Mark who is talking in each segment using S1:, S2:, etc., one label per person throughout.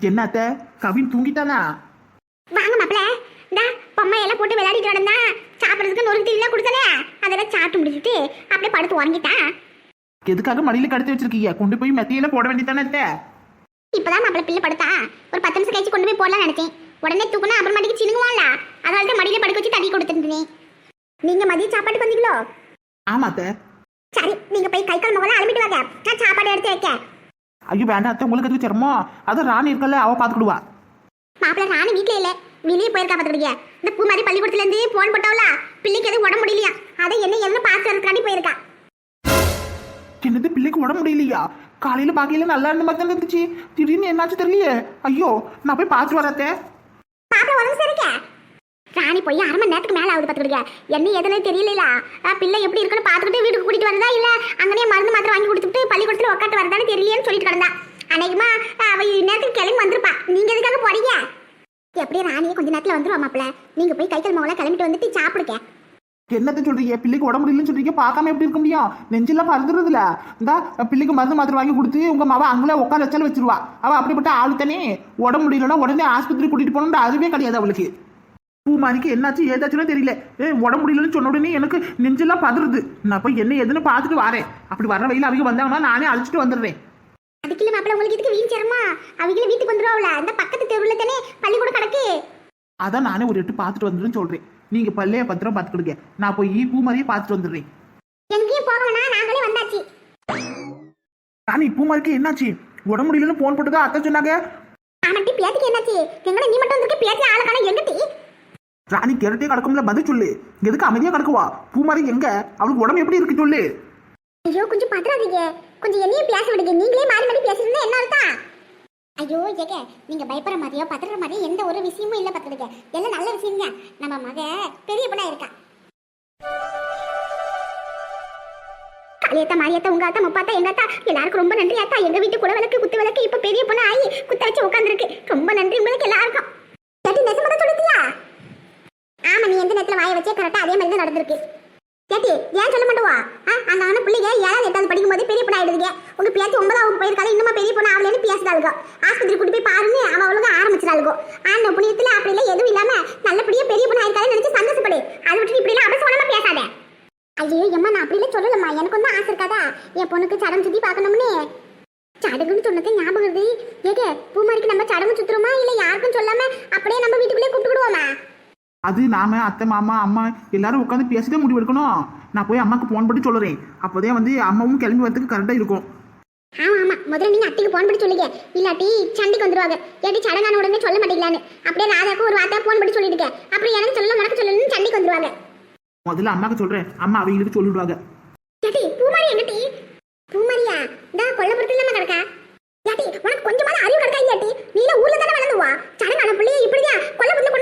S1: என்ன அத்தை கவின் தூங்கிட்டானா
S2: வாங்க மாப்பிள. இந்த பொம்மை எல்லாம் போட்டு விளையாடிட்டு கிடந்தா சாப்பிட்றதுக்கு நொறுக்கு தீனிலாம் கொடுத்தனே அதெல்லாம் சாப்பிட்டு முடிச்சிட்டு அப்படியே படுத்து உறங்கிட்டான்
S1: எதுக்காக மடியில கடத்தி வச்சிருக்கீங்க? கொண்டு போய் மெத்தையில போட வேண்டியதானே அத்தை?
S2: இப்பதான் மாப்பிள பிள்ளை படுத்தா. ஒரு பத்து நிமிஷம் கழிச்சு கொண்டு போய் போடலாம் நினைச்சேன். உடனே தூக்குனா அப்புறமாட்டிக்கு சினுங்குவான்ல அதனால தான் மடியில படுக்க வச்சு தண்ணி கொடுத்துருந்தேன். நீங்க மதிய சாப்பாட்டுக்கு வந்தீங்களோ?
S1: ஆமா அத்தை.
S2: சரி நீங்க போய் கை கால் முகலாம் அலம்பிட்டு வாங்க. நான் சாப்பாடு எடுத்து வைக்க
S1: ஐயோ வேண்டாம் அத்தை உங்களுக்கு எதுக்கு சிரமம்? அதான் ராணி இருக்கல அவ பாத்துக்கிடுவா.
S2: மாப்பிள்ள ராணி வீட்ல இல்ல. வெளியே போயிருக்கா பாத்துக்கிட்டீங்க இந்த பூ மாதிரி பள்ளிக்கூடத்துல இருந்து போன் போட்டவள? பிள்ளைக்கு எதுவும் உடம்பு முடியலையா? அதை என்ன என்ன பார்த்து வரதுக்காண்டி போயிருக்கா.
S1: என்னது பிள்ளைக்கு உடம்பு முடியலையா? காலையில பாக்கையில நல்லா இருந்த மாதிரி இருந்துச்சு. திடீர்னு என்னாச்சு தெரியலையே. ஐயோ நான் போய் பார்த்துட்டு வரேன் அத்தை.
S2: பாப்பா உடம்பு சரிக்க போய் அரை மணி நேரத்துக்கு மேலே ஆகுது பாத்துக்கிடுங்க என்ன எதுன்னு தெரியல பிள்ளை எப்படி இருக்குன்னு பார்த்துக்கிட்டு வீட்டுக்கு கூட்டிட்டு வரதா இல்லை அங்கனே மருந்து மாத்திரை வாங்கி கொடுத்துட்டு பள்ளிக்கூடத்துல உட்காந்து வரதான்னு தெரியலையேன்னு சொல்லிட்டு கிடந்தா. அன்னைக்குமா அவ நேரத்துக்கு கிளம்பி வந்திருப்பா. நீங்க எதுக்காக போறீங்க? எப்படியே ராணியே கொஞ்ச நேரத்தில் வந்துருவா மாப்பிள்ள. நீங்க போய் கைத்தல் மவளை கிளம்பிட்டு வந்துட்டு சாப்பிடுங்க.
S1: என்னத்த சொல்றீங்க? பிள்ளைக்கு உடம்பு இல்லைன்னு சொல்றீங்க? பார்க்காம எப்படி இருக்க முடியும்? நெஞ்செல்லாம் மறந்துடுதுல இந்த பிள்ளைக்கு மருந்து மாத்திரை வாங்கி கொடுத்து உங்க மாவ அங்கே உட்கார வச்சாலும் வச்சிருவா. அவ அப்படிப்பட்ட ஆளு தானே உடம்பு முடியலன்னா உடனே ஆஸ்பத்திரி கூட்டிட்டு போகணுன்ற அதுவே கிடையாது அவளுக்கு. பூமாரிக்கு என்னாச்சு ஏதாச்சுன்னு தெரியல. ஏ உடம்பு முடியலன்னு சொன்ன உடனே எனக்கு நெஞ்செல்லாம் பதறுது. நான் போய் என்ன ஏதுன்னு பார்த்துட்டு வரேன். அப்படி வர வழியில் அவங்க வந்தாங்கன்னா நானே அழைச்சிட்டு வந்துடுறேன்
S2: அதுக்குள்ள மாப்பிள்ள உங்களுக்கு இதுக்கு வீண் சேரமா அவங்கள வீட்டுக்கு வந்துருவாங்களா? அந்த பக்கத்து தெருவுல தானே பள்ளிக்கூடம் கிடக்கு.
S1: அதான் நானே ஒரு எட்டு பார்த்துட்டு வந்துடுன்னு சொல்றேன். நீங்க பல்லைய பத்திரம் பார்த்துக்கிடுங்க. நான் போய் பூமாரியை பார்த்துட்டு வந்துடுறேன்.
S2: எங்கேயும் போக வேணாம் நாங்களே வந்தாச்சு.
S1: ராணி பூமாரிக்கு என்னாச்சு? உடம்பு முடியலன்னு போன் போட்டுதான் அத்தை சொன்னாங்க?
S2: ஆமாட்டி பேத்துக்கு என்னாச்சு? எங்கட நீ மட்டும் வந்திருக்க? பேத்தி ஆள காண எங்கட்டி
S1: ராணி கிரட்டே கிடக்கும்ல பதில் சொல்லு. எதுக்கு அமைதியா கிடக்குவா? பூமாரி எங்க? அவளுக்கு உடம்பு எப்படி இருக்கு சொல்லு.
S2: ஐயோ கொஞ்சம் பதறாதீங்க. கொஞ்சம் என்னையும் பேச விடுங்க. நீங்களே மாறி மாறி பேசுறீங்க என்ன அர்த்தம்? ஐயோ ஏக நீங்க பயப்படுற மாதிரியோ பதற மாதிரியோ எந்த ஒரு விஷயமும் இல்ல பத்துடுங்க எல்லாம் நல்ல விஷயம் தான் நம்ம மக பெரிய பொண்ணா இருக்கா? காளியத்தா மாரியத்தா உங்க அத்தா முப்பாத்தா எங்க அத்தா எல்லாருக்கும் ரொம்ப நன்றி அத்தா. எங்க வீட்டு கூட விளக்கு குத்து விளக்கு இப்ப பெரிய பொண்ணு ஆகி குத்த வச்சு உட்காந்துருக்கு ரொம்ப நன்றி. உங்களுக்கு எல்லாருக்கும் கேட்டி நெசமா தான் சொல்லுத்தியா ஆமா நீ வச்சே கரெக்டா அதே மாதிரி தான் நடந்திருக்கு. கேட்டி ஏன் சொல்ல மாட்டோவா? அந்த அவன பிள்ளைங்க ஏழாவது எட்டாவது படிக்கும் போது பெரிய பொண்ணு ஆயிடுதுங்க. உங்க பேச்சு ஒன்பதாவது போயிருக்காது இன்னுமா பெரிய பொண்ணு ஆகலன்னு பேசுதாளுங்க. ஆஸ்பத்திரி கூட்டி போய் பாருன்னு அவள் அவளுக்கு ஆரம்பிச்சிடாளுங்க. ஆன புண்ணியத்தில் அப்படி எல்லாம் எதுவும் இல்லாம நல்லபடியா பெரிய பொண்ணு ஆயிருக்காதுன்னு நினைச்சு சந்தோஷப்படு அதை விட்டு இப்படி எல்லாம் அபசவனமா பேசாத ஐயோ எம்மா நான் அப்படி எல்லாம் சொல்லலம்மா எனக்கு வந்து ஆசை இருக்காதா என் பொண்ணுக்கு சடம் சுத்தி பார்க்கணும்னு சடங்குன்னு சொன்னது ஞாபகம் வருது ஏக பூமாரிக்கு நம்ம சடங்கு சுத்துறோமா இல்ல யாருக்கும் சொல்லாம அப்படியே நம்ம வீட்டுக்குள்ளே கூப்பிட்டுடுவோமா
S1: அது நாம அத்தை மாமா அம்மா எல்லாரும் உட்காந்து பேசிட்டு முடிவு எடுக்கணும். நான் போய் அம்மாக்கு ஃபோன் பண்ணி சொல்லுறேன் அப்போதே வந்து அம்மாவும் கிளம்பி வரதுக்கு கரெக்டாக இருக்கும்.
S2: ஆமா ஆமா. முதல்ல நீங்க அத்தைக்கு போன் பண்ணி சொல்லுங்க. இல்லாட்டி சண்டைக்கு வந்துருவாங்க. ஏட்டி சடங்கான உடனே சொல்ல மாட்டீங்களான்னு. அப்படியே ராதாக்கு ஒரு வார்த்தை போன் பண்ணி சொல்லிடுங்க அப்புறம் எனக்கு சொல்லல உனக்கு சொல்லணும்னு சண்டைக்கு வந்துருவாங்க.
S1: முதல்ல அம்மாக்கு சொல்றேன். அம்மா அவங்களுக்கு சொல்லிடுவாங்க.
S2: ஏட்டி பூமாரி எங்கட்டி பூமாரியா? இந்த கொல்லப்புறத்துல நம்ம கிடக்கா? ஏட்டி உனக்கு கொஞ்சமாவது அறிவு கிடக்கா இல்லையாட்டி நீல ஊர்ல தானே வளர்ந்துவா சடங்கான பிள்ளைய இப்படியா கொல்லப்புறத்துல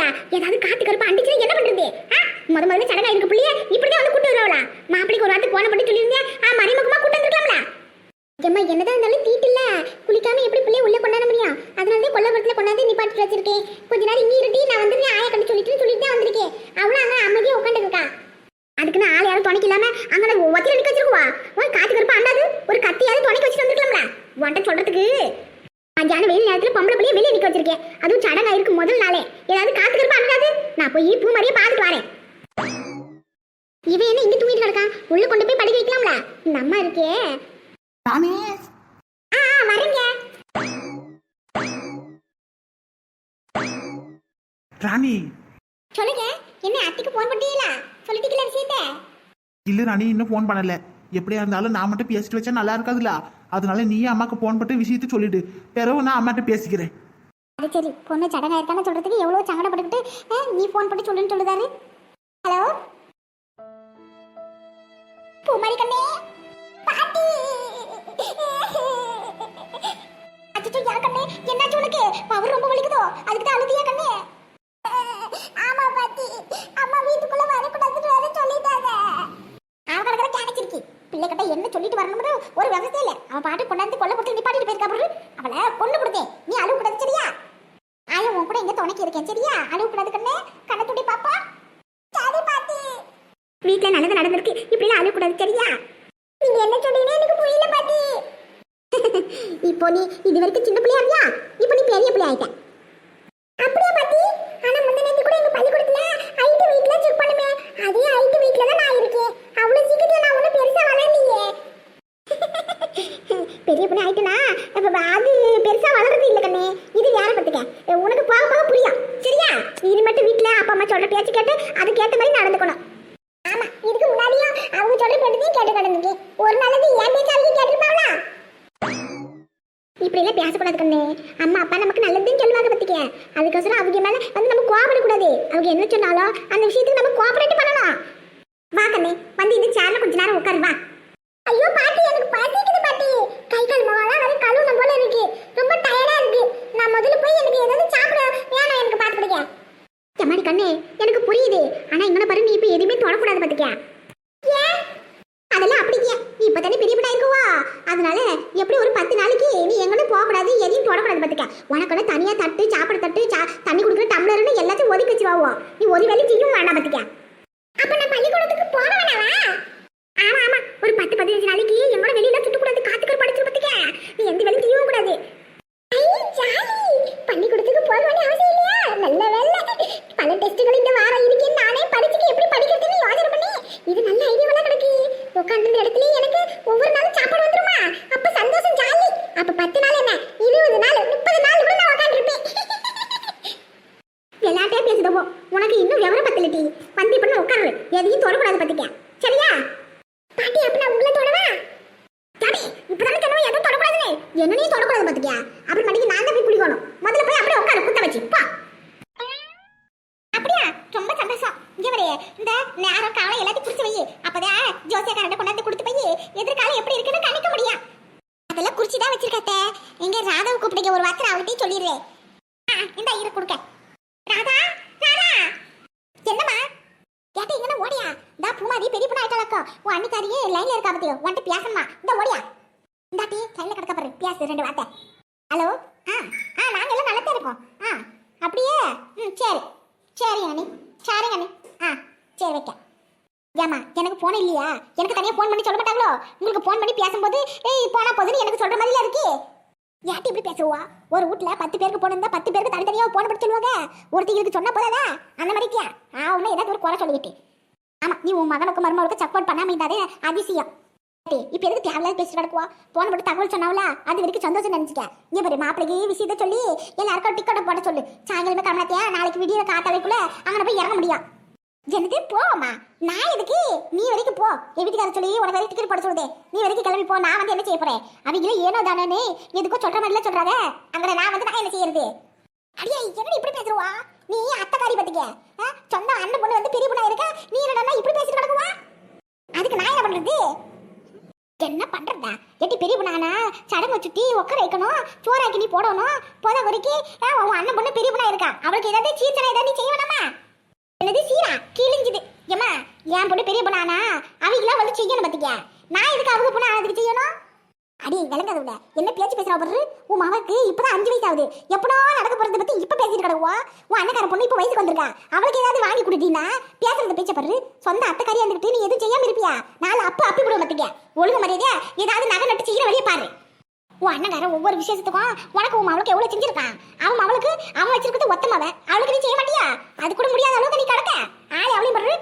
S2: கொண்டாந்து ஏதாவது காத்து கருப்பு அண்டிச்சுனா என்ன பண்றது? ஆ? முத முதல்ல சடங்கா இருக்க பிள்ளைய இப்படிதான் வந்து கூட்டு வருவாளா? மாப்பிளைக்கு ஒரு வாரத்துக்கு போன பண்ணி சொல்லியிருந்தேன். ஆ மறைமுகமா கூட்டு வந்துருக்கலாம்ல. ஏம்மா என்னதான் இருந்தாலும் தீட்டில்ல குளிக்காம எப்படி பிள்ளைய உள்ள கொண்டாட முடியும்? அதனால தான் கொல்லப்புறத்துல கொண்டாந்து நிப்பாட்டி வச்சிருக்கேன். கொஞ்ச நேரம் இங்கே இருட்டி நான் வந்து ஆயா கண்டு சொல்லிட்டு சொல்லிட்டு தான் வந்திருக்கேன். அவளும் அங்கே அமைதியாக உட்காந்து இருக்கா அதுக்குன்னு ஆள் யாரும் துணைக்கு இல்லாம அங்க ஒத்திர அடிக்க வச்சிருக்குவா? உன் காத்து கருப்பா அண்டாது? ஒரு கத்தியாவது துணைக்கு வச்சுட்டு வந்துருக்கலாம்ல. உன்ட்ட சொல்றதுக்கு மத்தியான வெயில் நேரத்துல பொம்பளை பிள்ளைய வெளியே நிக்க வச்சிருக்கேன். அதுவும் சடங்கா இருக்கும் முதல் நாளே. ஏதாவது காத்து கருப்பா அண்டாது நான் போய் பூ மாதிரியே பார்த்துட்டு வரேன். இவன் என்ன இங்க தூங்கிட்டு கிடக்கான் உள்ள கொண்டு போய் படிக்க வைக்கலாம்ல? இந்த அம்மா இருக்கே.
S1: நானே
S2: ஆ வரேங்க.
S1: ராணி.
S2: சொல்லுங்க. என்ன அத்தைக்கு போன் பண்ணிட்டீங்களா? சொல்லிட்டீங்களா விஷயத்தை?
S1: இல்ல ராணி இன்னும் ஃபோன் பண்ணல. எப்படியா இருந்தாலும் நான் மட்டும் பேசிட்டு வச்சா நல்லா இருக்காதுல்ல அதனால நீ அம்மாக்கு ஃபோன் பட்டு விஷயத்த சொல்லிடு. பிறகு நான் அம்மாட்ட பேசிக்கிறேன்.
S2: அது சரி பொண்ணு சடங்கா இருக்கான்னு சொல்றதுக்கு எவ்வளோ சங்கடப்பட்டுக்கிட்டு நீ ஃபோன் பண்ணி சொல்லுன்னு சொல்லுதாரு. ஹலோ பூமாரி கண்ணே பாட்டி! அச்சோ யார் கண்ணே? என்னாச்சு உனக்கு? பவர் ரொம்ப வலிக்குதோ? அதுக்கு தான் அழுதியா கண்ணே ஆமா பாட்டி அம்மா வீட்டுக்குள்ள வரக்கூடாதுன்னு வேற சொல்லிட்டாங்க அவ கடற்கரை கேனச்சிருக்கி பிள்ளை கிட்ட என்ன சொல்லிட்டு வரணும்னு ஒரு விவசாயம் இல்லை. அவன் பாட்டு கொண்டாந்து கொல்ல போட்டு நிப்பாட்டிட்டு போயிருக்கா பொருள் அவளை கொண்டு கொடுத்தேன். நீ அழுவு கூடாது சரியா? ஆயும் உன் கூட எங்க துணைக்கு இருக்கேன் சரியா? அழுவு கூடாது கண்ணே. கண்ணை துடி பாப்பா. சரி பாட்டி. வீட்ல நல்லது நடந்திருக்கு. இப்படி அழுவு கூடாது சரியா? நீங்க என்ன சொல்றீங்க எனக்கு புரியல பாட்டி. இப்போ நீ இது வரைக்கும் சின்ன பிள்ளையா இருந்தியா? இப்போ நீ பெரிய பிள்ளை ஆயிட்ட அப்படியே பாட்டி ஆனா முன்ன நேத்து கூட எங்க பள்ளிக்கூடத்துல ஐடி வெயிட்ல செக் பண்ணுமே அதே ஐடி வெயிட்ல தான் நான் இருக்கேன் அவ்வளவு சீக்கிரத்துல நான் ஒன்னும் பெருசா வளரலையே பெரிய பொண்ணு ஆயிட்டுனா அப்ப அது பெருசா வளர்றது இல்ல கண்ணே இது யார பத்துக்க உனக்கு போக போக புரியும் சரியா இது மட்டும் வீட்ல அப்பா அம்மா சொல்ற பேச்சு கேட்டு அதுக்கேத்த மாதிரி நடந்துக்கணும் ஆமா இதுக்கு முன்னாடியும் அவங்க சொல்ற பேட்டதையும் கேட்டு கிடந்துக்கு ஒரு நாளைக்கு என் பேச்சு அவங்க கேட்டிருப்பாங்களா இப்படி பேசக்கூடாது கண்ணே அம்மா அப்பா நமக்கு நல்லதுன்னு சொல்லுவாங்க பத்திக்க. அதுக்கோசரம் அவங்க மேல வந்து நம்ம கோபப்படக்கூடாது அவங்க என்ன சொன்னாலும் அந்த விஷயத்துக்கு நம்ம கோஆபரேட் பண்ணணும் வா கண்ணே வந்து இந்த சேர்ல கொஞ்ச நேரம் உட்காரு வா ஐயோ பாட்டி எனக்கு பசிக்குது பாட்டி கை கால் முகம்லாம் வரை கழுவுன போல இருக்கு ரொம்ப டயர்டா இருக்கு நான் முதல்ல போய் எனக்கு ஏதாவது சாப்பிட வேணாம் எனக்கு பாத்து பிடிக்க எம்மாடி கண்ணே எனக்கு புரியுது ஆனா இங்கன பாரு நீ இப்ப எதுவுமே தொடக்கூடாது பாத்துக்க ஏன் அதெல்லாம் அப்படிங்க நீ இப்ப தானே பெரிய பிள்ளை இருக்குவா அதனால எப்படி ஒரு பத்து நாளைக்கு நீ எங்கன்னு போகக்கூடாது எதையும் தொடக்கூடாது பாத்துக்க உனக்கு தனியா தட்டு சாப்பிட தட்டு சா- தண்ணி குடிக்கிற டம்ளர்னு எல்லாத்தையும் ஒதுக்கி வச்சுருவாவோ நீ ஒரு வேலை செய்யும் வேண்டாம் பார்த்துக்க அப்போ நான் பள்ளிக்கூடத்துக்கு போக வேணாவா ஆமா ஆமா. ஒரு பத்து பதினஞ்சு நாளைக்கு என்னோட வெளியில சுட்டுக்கூடாது காத்துக்கிற படிச்சு பார்த்துக்க நீ எந்த வேலையும் செய்யவும் கூடாது. பள்ளிக்கூடத்துக்கு போக வேண்டிய அவசியம் இல்லையா? நல்ல வேலை பல டெஸ்ட்டுகள் இந்த வாரம் இருக்கேன் நானே படிச்சுட்டு எப்படி படிக்கிறதுன்னு யோசனை பண்ணி இது நல்ல ஐடியாவெல்லாம் கிடக்கு உட்கார்ந்த இடத்துல எனக்கு ஒவ்வொரு நாளும் சாப்பாடு வந்துருமா அப்ப சந்தோஷம் ஜாலி அப்ப பத்து நாள் என்ன இருபது நாள் முப்பது நாள் கூட நான் உட்காந்துருப்பேன் எல்லாத்தையும் பேசுதவோ உனக்கு இன்னும் விவரம் பத்தலட்டி வந்து இப்ப எதையும் தொடக்கூடாது பத்திக்க சரியா? பாட்டி அப்ப நான் உங்களை தொடவா? டாடி இப்பதானே சொன்னவ எதுவும் தொடக்கூடாதுன்னு. என்னனையும் தொடக்கூடாது பாத்துக்கியா அப்புறம் மட்டும் நான் தான் போய் குளிக்கணும். முதல்ல போய் அப்படியே உட்காரு குத்த வச்சு பா அப்படியா ரொம்ப சந்தோஷம் இங்க வரே இந்த நேரம் காலம் எல்லாத்தையும் குறிச்சு வை அப்பதான் ஜோசியக்காரண்ட கொண்டாந்து கொடுத்து போய் எதிர்காலம் எப்படி இருக்குன்னு கணிக்க முடியும் அதெல்லாம் குறிச்சு தான் வச்சிருக்கத்த எங்க ராதாவை கூப்பிடுங்க ஒரு வார்த்தை அவகிட்டே சொல்லிடுறேன் ஆ, இந்தா இரு கொடுக்க ராதா ராதா என்னம்மா கேட்ட எங்கன ஓடியா தா பூமாரி பெரிய பொண்ணு ஆயிட்டாளக்கோ உன் அண்ணிக்காரியே லைன்ல இருக்கா பத்தியோ இந்த ஓடியா. இந்தாட்டி கையில் கிடக்க பாரு. பேசு ரெண்டு வார்த்தை. ஹலோ? ஆ ஆ நாங்கள் எல்லாம் நல்லா இருக்கோம். ஆ அப்படியே? ம் சரி. சரி அண்ணி. சரி அண்ணி. ஆ சரி வைக்க. ஏமா எனக்கு ஃபோன் இல்லையா? எனக்கு தனியாக ஃபோன் பண்ணி சொல்ல மாட்டாங்களோ? உங்களுக்கு ஃபோன் பண்ணி பேசும்போது ஏய் போனா போதுன்னு எனக்கு சொல்கிற மாதிரில இருக்கு. யார்ட்டி இப்படி பேசுவா? ஒரு வீட்ல பத்து பேருக்கு போனிருந்தா பத்து பேருக்கு தனித்தனியாக ஃபோன் பண்ணி சொல்லுவாங்க. ஒருத்தருக்கு சொன்ன போதாதா? அந்த மாதிரிக்கியா ஆ உண்மை ஏதாவது ஒரு குறை சொல்லிட்டு ஆமாம் நீ உன் மகனுக்கு மருமகளுக்கு சப்போர்ட் பண்ணாமல் இருந்தாதே அதிசயம். இப்ப எதுக்கு தேவையில்லாத பேசிட்டு நடக்குவா போன மட்டும் தகவல் சொன்னாவல? அது வரைக்கும் சந்தோஷம் நினைச்சுக்க? இங்க பாரு மாப்பிளைக்கு விஷயத்த சொல்லி எல்லாருக்கும் டிக்கெட் போட சொல்லு. சாயங்காலமே கிளம்பத்தியா நாளைக்கு விடிய காத்தாலைக்குள்ள அங்கே போய் இறங்க முடியும். எனக்கு போமா நான் எதுக்கு? நீ வரைக்கும் போ. என் வீட்டுக்கார சொல்லி உனக்கு வரைக்கும் டிக்கெட் போட சொல்லுதே. நீ வரைக்கும் கிளம்பி போ. நான் வந்து என்ன செய்ய போறேன்? அவங்களே ஏனோ தானே எதுக்கோ சொல்ற மாதிரில சொல்றாங்க அங்க நான் வந்து நான் என்ன செய்யறது? அடியா என்னடி இப்படி பேசுறவா? நீ அத்தக்காரி பத்திக்க. சொந்த அண்ணன் பொண்ணு வந்து பெரிய பொண்ணா இருக்க? நீ என்னடா இப்படி பேசிட்டு கிடக்குவா? அதுக்கு நான் என்ன பண்றது? என்ன பண்றதா? எட்டி பெரிய பொண்ணானா சடங்கு சுத்தி உட்கார வைக்கணும் சோறாக்கி நீ போடணும். போத வரைக்கும் உன் அண்ணன் பொண்ணு பெரிய பொண்ணா இருக்கா? அவளுக்கு ஏதாவது சீர்த்தனை ஏதாவது செய்யணுமா? செய்ய வேணாமா என்னது சீரா? கிழிஞ்சுது. ஏமா என் பொண்ணு பெரிய பொண்ணானா? அவங்களாம் வந்து செய்யணும் பாத்திக்க நான் எதுக்கு அவங்க பொண்ணு அதுக்கு செய்யணும்? அடி விளங்காத விட என்ன பேச்சு பேசுறா பாரு? உன் மகனுக்கு இப்பதான் அஞ்சு வயசு ஆகுது எப்படோ நடக்க போறத பத்தி இப்ப பேசிட்டு கிடக்குவா? உன் அண்ணக்கார பொண்ணு இப்ப வயசுக்கு வந்திருக்கா. அவளுக்கு ஏதாவது வாங்கி கொடுத்தீங்கன்னா பேசுறத பேச்ச பாரு. சொந்த அத்தைக்காரியா இருந்துட்டு நீ எதுவும் செய்யாம இருப்பியா? நாலு அப்ப அப்பி விடுவ மாட்டீங்க ஒழுங்கு மரியாதையா ஏதாவது நகை நட்டு செய்யற வழியை பாரு. உன் அண்ணங்கார ஒவ்வொரு விசேஷத்துக்கும் உனக்கு உன் அவளுக்கு எவ்வளவு செஞ்சிருக்கான்? அவன் அவளுக்கு அவன் வச்சிருக்கிறது ஒத்தமாவ அவளுக்கு நீ செய்ய மாட்டியா? அது கூட முடியாத அளவுக்கு நீ கிடக்க. ஆளை அவளையும் பாரு.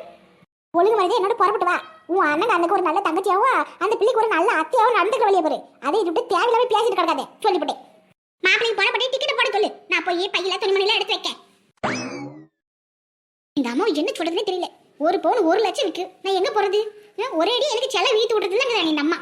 S2: ஒழுங்கு மனிதன் என்னோட புறப்பட்டு வா. உன் அண்ணன் அன்னைக்கு ஒரு நல்ல தங்கச்சியாவும் அந்த பிள்ளைக்கு ஒரு நல்ல அத்தையாவும் நடந்துக்கிற வழியை பாரு. அதை விட்டு தேவையில்லாம பேசிட்டு கிடக்காதே. சொல்லிவிட்டேன் மாப்பிள்ளைக்கு பண்ணி டிக்கெட் போட சொல்லு. நான் போய் பையில துணிமணிலாம் எடுத்து வைக்கேன். இந்த அம்மா என்ன சொல்றதுன்னு தெரியல. ஒரு பவுன் ஒரு லட்சம் இருக்கு. நான் எங்க போறது? ஒரே அடி எனக்கு செலவு வீட்டு விட்டுறதுல இந்த அம்மா.